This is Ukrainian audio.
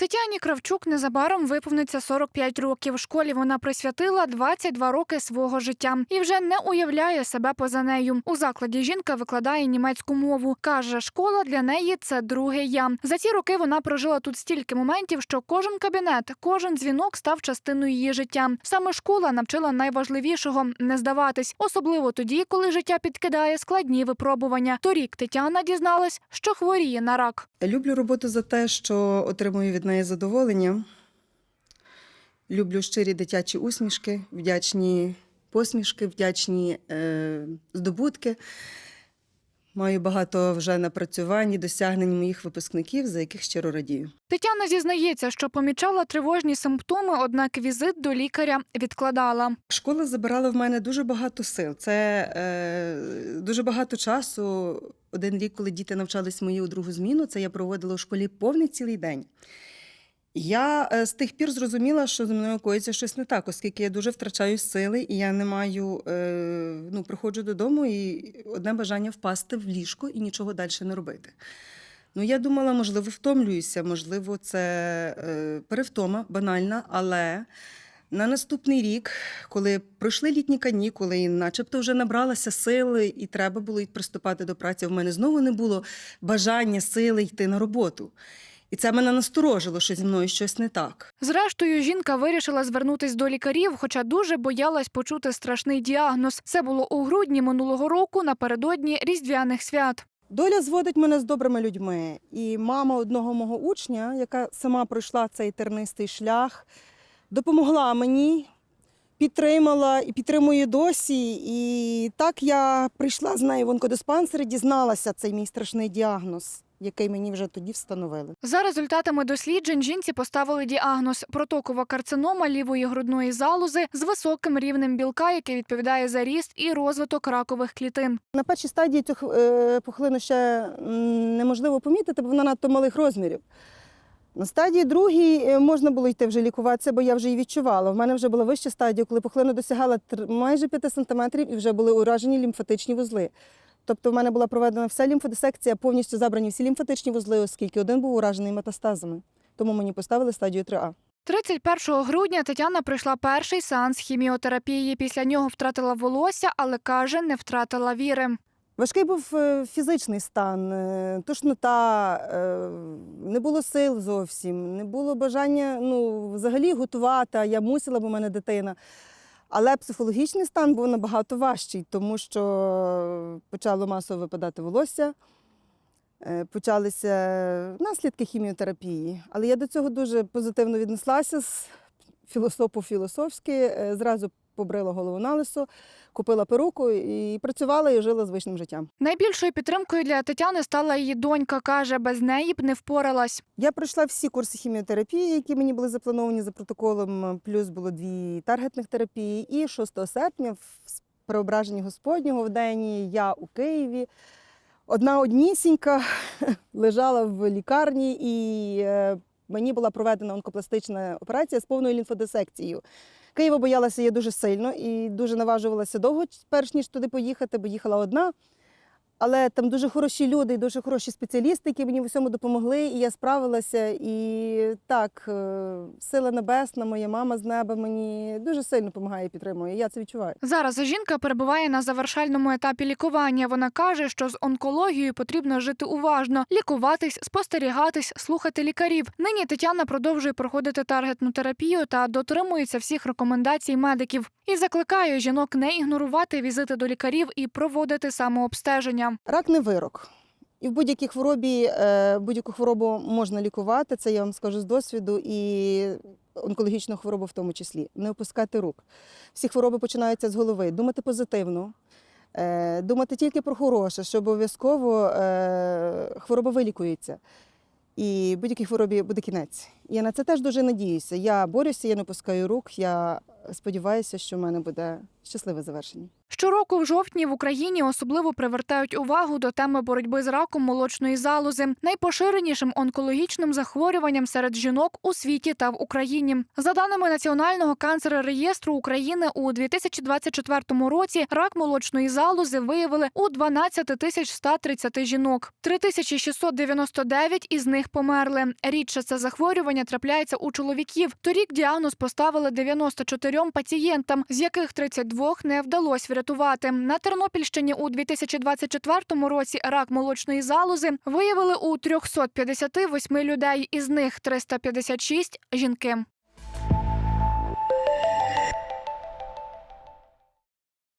Тетяні Кравчук незабаром виповниться 45 років. Школі вона присвятила 22 роки свого життя і вже не уявляє себе поза нею. У закладі жінка викладає німецьку мову. каже, школа для неї це друге я. За ці роки вона прожила тут стільки моментів, що кожен кабінет, кожен дзвінок став частиною її життя. Саме школа навчила найважливішого не здаватись, особливо тоді, коли життя підкидає складні випробування. Торік Тетяна дізналась, що хворіє на рак. Люблю роботу за те, що отримую від неї задоволення. Люблю щирі дитячі усмішки, вдячні посмішки, вдячні е, здобутки. Маю багато вже напрацювань і досягнень моїх випускників, за яких щиро радію. Тетяна зізнається, що помічала тривожні симптоми, однак візит до лікаря відкладала. Школа забирала в мене дуже багато сил. Це е, дуже багато часу. Один рік, коли діти навчались мої у другу зміну, це я проводила у школі повний цілий день. Я е, з тих пір зрозуміла, що зі мною коїться щось не так, оскільки я дуже втрачаю сили, і я не маю, е, ну, приходжу додому і одне бажання впасти в ліжко і нічого далі не робити. Ну, я думала, можливо, втомлююся, можливо, це е, перевтома, банальна, але на наступний рік, коли пройшли літні канікули, і начебто вже набралася сили, і треба було приступати до праці, в мене знову не було бажання, сили йти на роботу. І це мене насторожило, що зі мною щось не так. Зрештою, жінка вирішила звернутись до лікарів, хоча дуже боялась почути страшний діагноз. Це було у грудні минулого року напередодні різдвяних свят. Доля зводить мене з добрими людьми. І мама одного мого учня, яка сама пройшла цей тернистий шлях, допомогла мені, підтримала і підтримує досі. І так я прийшла з нею в онкодиспансер і дізналася цей мій страшний діагноз, який мені вже тоді встановили. За результатами досліджень жінці поставили діагноз протокова карцинома лівої грудної залози з високим рівнем білка, який відповідає за ріст і розвиток ракових клітин. На першій стадії цю е, пухлину ще неможливо помітити, бо вона надто малих розмірів. На стадії другій е, можна було йти вже лікуватися, бо я вже її відчувала. В мене вже була вища стадія, коли пухлина досягала майже 5 сантиметрів і вже були уражені лімфатичні вузли. Тобто в мене була проведена вся лімфодисекція, повністю забрані всі лімфатичні вузли, оскільки один був уражений метастазами. Тому мені поставили стадію 3А. 31 грудня Тетяна пройшла перший сеанс хіміотерапії. Після нього втратила волосся, але каже, не втратила віри. Важкий був е, фізичний стан, е, тошнота, е, не було сил зовсім, не було бажання ну, взагалі готувати, я мусила, бо в мене дитина. Але психологічний стан був набагато важчий, тому що почало масово випадати волосся, е, почалися наслідки хіміотерапії. Але я до цього дуже позитивно віднеслася з філософу-філософськи, е, зразу побрила голову на лисо, купила перуку і працювала і жила звичним життям. Найбільшою підтримкою для Тетяни стала її донька. каже, без неї б не впоралась. Я пройшла всі курси хіміотерапії, які мені були заплановані за протоколом. Плюс було дві таргетних терапії. І 6 серпня, в преображенні Господнього в день я у Києві. Одна однісінька лежала в лікарні, і е, мені була проведена онкопластична операція з повною лімфодисекцією. Києва боялася я дуже сильно і дуже наважувалася довго, перш ніж туди поїхати, бо їхала одна. Але там дуже хороші люди і дуже хороші спеціалісти, які мені в усьому допомогли, і я справилася. І так, е, сила небесна, моя мама з неба мені дуже сильно допомагає і підтримує. Я це відчуваю. Зараз жінка перебуває на завершальному етапі лікування. Вона каже, що з онкологією потрібно жити уважно, лікуватись, спостерігатись, слухати лікарів. Нині Тетяна продовжує проходити таргетну терапію та дотримується всіх рекомендацій медиків. І закликає жінок не ігнорувати візити до лікарів і проводити самообстеження. Рак не вирок. І в будь-якій хворобі е, будь-яку хворобу можна лікувати, це я вам скажу з досвіду, і онкологічну хворобу в тому числі. Не опускати рук. Всі хвороби починаються з голови. Думати позитивно, е, думати тільки про хороше, що обов'язково е, хвороба вилікується. І будь-якій хворобі буде кінець. Я на це теж дуже надіюся. Я борюся, я не опускаю рук, я сподіваюся, що в мене буде щасливе завершення. Щороку в жовтні в Україні особливо привертають увагу до теми боротьби з раком молочної залози, найпоширенішим онкологічним захворюванням серед жінок у світі та в Україні. За даними Національного канцеререєстру України, у 2024 році рак молочної залози виявили у 12 тисяч 130 жінок. 3699 із них померли. Рідше це захворювання трапляється у чоловіків. Торік діагноз поставили 94 пацієнтам, з яких 32 не вдалося врятувати. На Тернопільщині у 2024 році рак молочної залози виявили у 358 людей, із них 356 – жінки.